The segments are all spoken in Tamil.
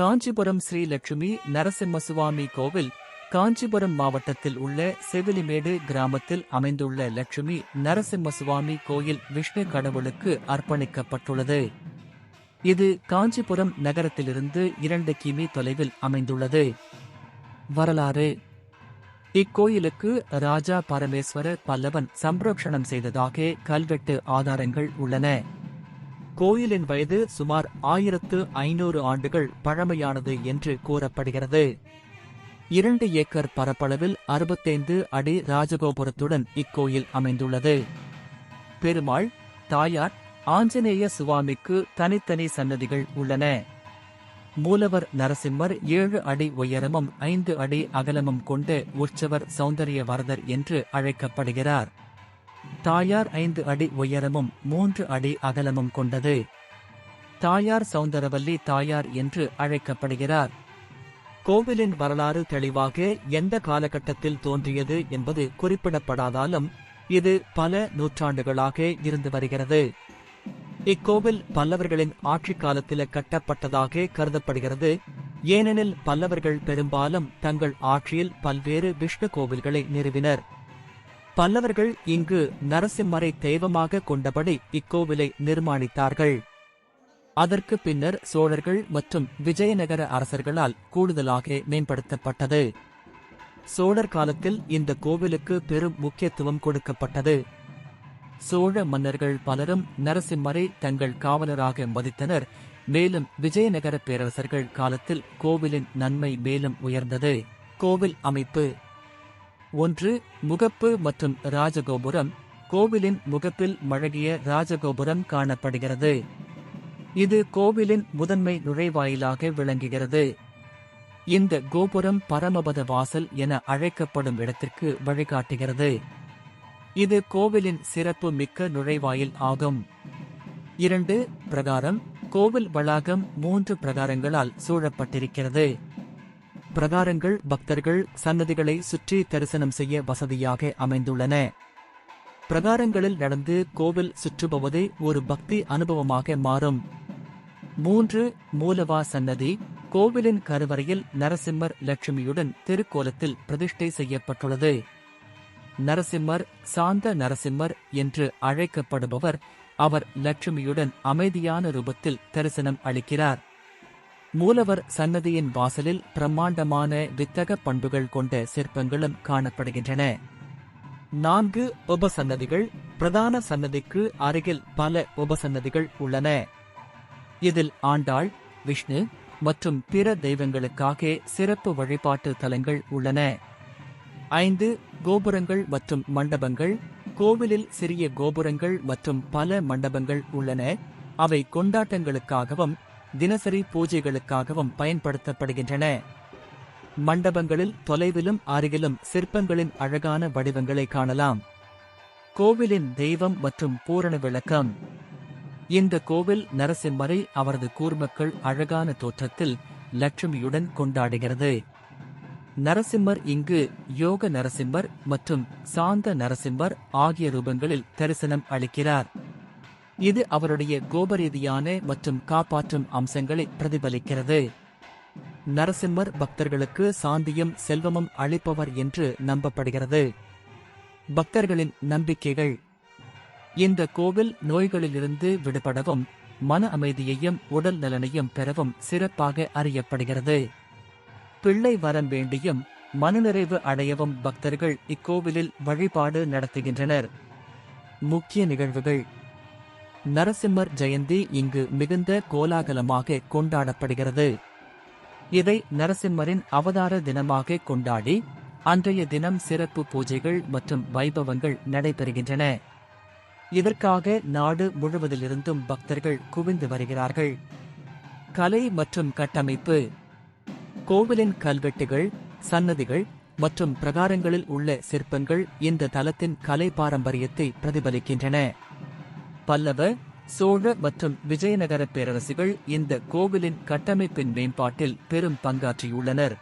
காஞ்சிபுரம் ஸ்ரீ லட்சுமி நரசிம்மசுவாமி கோவில் காஞ்சிபுரம் மாவட்டத்தில் உள்ள செவிலிமேடு கிராமத்தில் அமைந்துள்ள லட்சுமி நரசிம்மசுவாமி கோயில் விஷ்ணு கடவுளுக்கு அர்ப்பணிக்கப்பட்டுள்ளது. இது காஞ்சிபுரம் நகரத்திலிருந்து இரண்டு கிமி தொலைவில் அமைந்துள்ளது. வரலாறு. இக்கோயிலுக்கு ராஜா பரமேஸ்வர பல்லவன் சம்ரக்ஷணம் செய்ததாக கல்வெட்டு ஆதாரங்கள் உள்ளன. கோயிலின் வயது சுமார் ஆயிரத்து ஐநூறு ஆண்டுகள் பழமையானது என்று கூறப்படுகிறது. இரண்டு ஏக்கர் பரப்பளவில் அறுபத்தைந்து அடி ராஜகோபுரத்துடன் இக்கோயில் அமைந்துள்ளது. பெருமாள் தாயார் ஆஞ்சநேய சுவாமிக்கு தனித்தனி சன்னதிகள் உள்ளன. மூலவர் நரசிம்மர் ஏழு அடி உயரமும் ஐந்து அடி அகலமும் கொண்டு உற்சவர் சௌந்தரிய வரதர் என்று அழைக்கப்படுகிறார். தாயார் ஐந்து அடி உயரமும் மூன்று அடி அகலமும் கொண்டது. தாயார் சௌந்தரவல்லி தாயார் என்று அழைக்கப்படுகிறார். கோவிலின் வரலாறு தெளிவாக எந்த காலகட்டத்தில் தோன்றியது என்பது குறிப்பிடப்படாதாலும் இது பல நூற்றாண்டுகளாக இருந்து வருகிறது. இக்கோவில் பல்லவர்களின் ஆட்சி காலத்தில் கட்டப்பட்டதாக கருதப்படுகிறது. ஏனெனில் பல்லவர்கள் பெரும்பாலும் தங்கள் ஆட்சியில் பல்வேறு விஷ்ணு கோவில்களை நிறுவினர். பல்லவர்கள் இங்கு நரசிம்மரை தெய்வமாக கொண்டபடி இக்கோவிலை நிர்மாணித்தார்கள். அதற்கு பின்னர் சோழர்கள் மற்றும் விஜயநகர அரசர்களால் கூடுதலாக மேம்படுத்தப்பட்டது. சோழர் காலத்தில் இந்த கோவிலுக்கு பெரும் முக்கியத்துவம் கொடுக்கப்பட்டது. சோழ மன்னர்கள் பலரும் நரசிம்மரை தங்கள் காவலராக மதித்தனர். மேலும் விஜயநகர பேரரசர்கள் காலத்தில் கோவிலின் நன்மை மேலும் உயர்ந்தது. கோவில் அமைப்பு ஒன்று முகப்பு மற்றும் ராஜகோபுரம். கோவிலின் முகப்பில் மழகிய ராஜகோபுரம் காணப்படுகிறது. இது கோவிலின் முதன்மை நுழைவாயிலாக விளங்குகிறது. இந்த கோபுரம் பரமபத வாசல் என அழைக்கப்படும் இடத்திற்கு வழிகாட்டுகிறது. இது கோவிலின் சிறப்பு மிக்க நுழைவாயில் ஆகும். இரண்டு பிரகாரம். கோவில் வளாகம் மூன்று பிரகாரங்களால் சூழப்பட்டிருக்கிறது. பிரகாரங்கள் பக்தர்கள் சன்னதிகளை சுற்றி தரிசனம் செய்ய வசதியாக அமைந்துள்ளன. பிரகாரங்களில் நடந்து கோவில் சுற்றுபவதே ஒரு பக்தி அனுபவமாக மாறும். மூன்று மூலவா சன்னதி கோவிலின் கருவறையில் நரசிம்மர் லட்சுமியுடன் திருக்கோலத்தில் பிரதிஷ்டை செய்யப்பட்டுள்ளது. நரசிம்மர் சாந்த நரசிம்மர் என்று அழைக்கப்படுபவர் அவர் லட்சுமியுடன் அமைதியான ரூபத்தில் தரிசனம் அளிக்கிறார். மூலவர் சன்னதியின் வாசலில் பிரம்மாண்டமான வித்தக பண்புகள் கொண்ட சிற்பங்களும் காணப்படுகின்றன. நான்கு உபசன்னதிகள் பிரதான சன்னதிக்கு அருகில் பல உபசன்னதிகள் உள்ளன. இதில் ஆண்டாள் விஷ்ணு மற்றும் பிற தெய்வங்களுக்காக சிறப்பு வழிபாட்டு தலங்கள் உள்ளன. ஐந்து கோபுரங்கள் மற்றும் மண்டபங்கள் கோவிலில் சிறிய கோபுரங்கள் மற்றும் பல மண்டபங்கள் உள்ளன. அவை கொண்டாட்டங்களுக்காகவும் தினசரி பூஜைகளுக்காகவும் பயன்படுத்தப்படுகின்றன. மண்டபங்களில் தொலைவிலும் அருகிலும் சிற்பங்களின் அழகான வடிவங்களை காணலாம். கோவிலின் தெய்வம் மற்றும் பூரண விளக்கம். இந்த கோவில் நரசிம்மரை அவரது கூர்மக்கள் அழகான தோற்றத்தில் லட்சுமியுடன் கொண்டாடுகிறது. நரசிம்மர் இங்கு யோக நரசிம்மர் மற்றும் சாந்த நரசிம்மர் ஆகிய ரூபங்களில் தரிசனம் அளிக்கிறார். இது அவருடைய கோபரீதியான மற்றும் காப்பாற்றும் அம்சங்களை பிரதிபலிக்கிறது. நரசிம்மர் பக்தர்களுக்கு சாந்தியும் செல்வமும் அளிப்பவர் என்று நம்பப்படுகிறது. பக்தர்களின் நம்பிக்கைகள். இந்த கோவில் நோய்களிலிருந்து விடுபடவும் மன அமைதியையும் உடல் நலனையும் பெறவும் சிறப்பாக அறியப்படுகிறது. பிள்ளை வரம் வேண்டியும் மனநிறைவு அடையவும் பக்தர்கள் இக்கோவிலில் வழிபாடு நடத்துகின்றனர். முக்கிய நிகழ்வுகள். நரசிம்மர் ஜெயந்தி இங்கு மிகுந்த கோலாகலமாக கொண்டாடப்படுகிறது. இதை நரசிம்மரின் அவதார தினமாக கொண்டாடி அன்றைய தினம் சிறப்பு பூஜைகள் மற்றும் வைபவங்கள் நடைபெறுகின்றன. இதற்காக நாடு முழுவதிலிருந்தும் பக்தர்கள் குவிந்து வருகிறார்கள். கலை மற்றும் கட்டமைப்பு கோவிலின் கல்வெட்டுகள் சன்னதிகள் மற்றும் பிரகாரங்களில் உள்ள சிற்பங்கள் இந்த தலத்தின் கலை பாரம்பரியத்தை பிரதிபலிக்கின்றன. பல்லவ சோழ மற்றும் விஜயநகர பேரரசுகள் இந்த கோவிலின் கட்டமைப்பின் மேம்பாட்டில் பெரும் பங்காற்றியுள்ளனர்.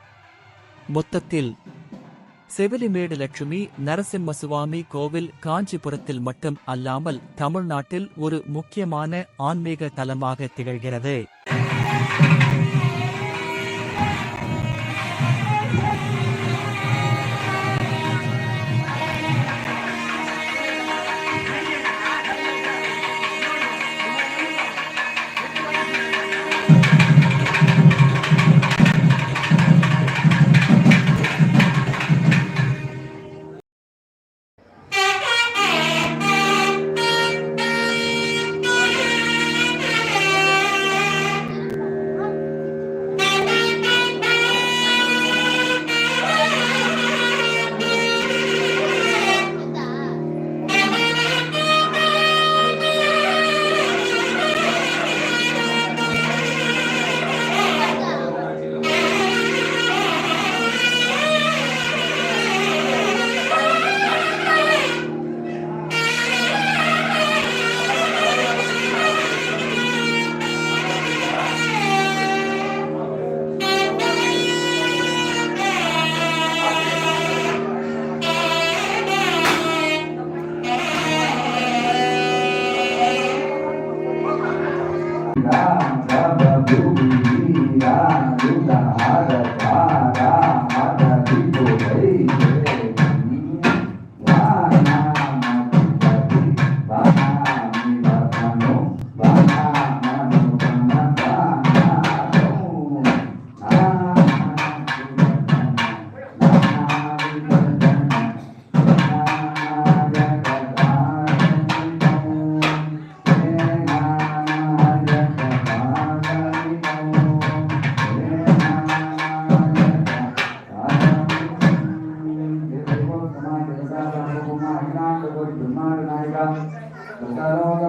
மொத்தத்தில் செவிலிமேடு லட்சுமி நரசிம்ம சுவாமி கோவில் காஞ்சிபுரத்தில் மட்டும் அல்லாமல் தமிழ்நாட்டில் ஒரு முக்கியமான ஆன்மீக தலமாக திகழ்கிறது.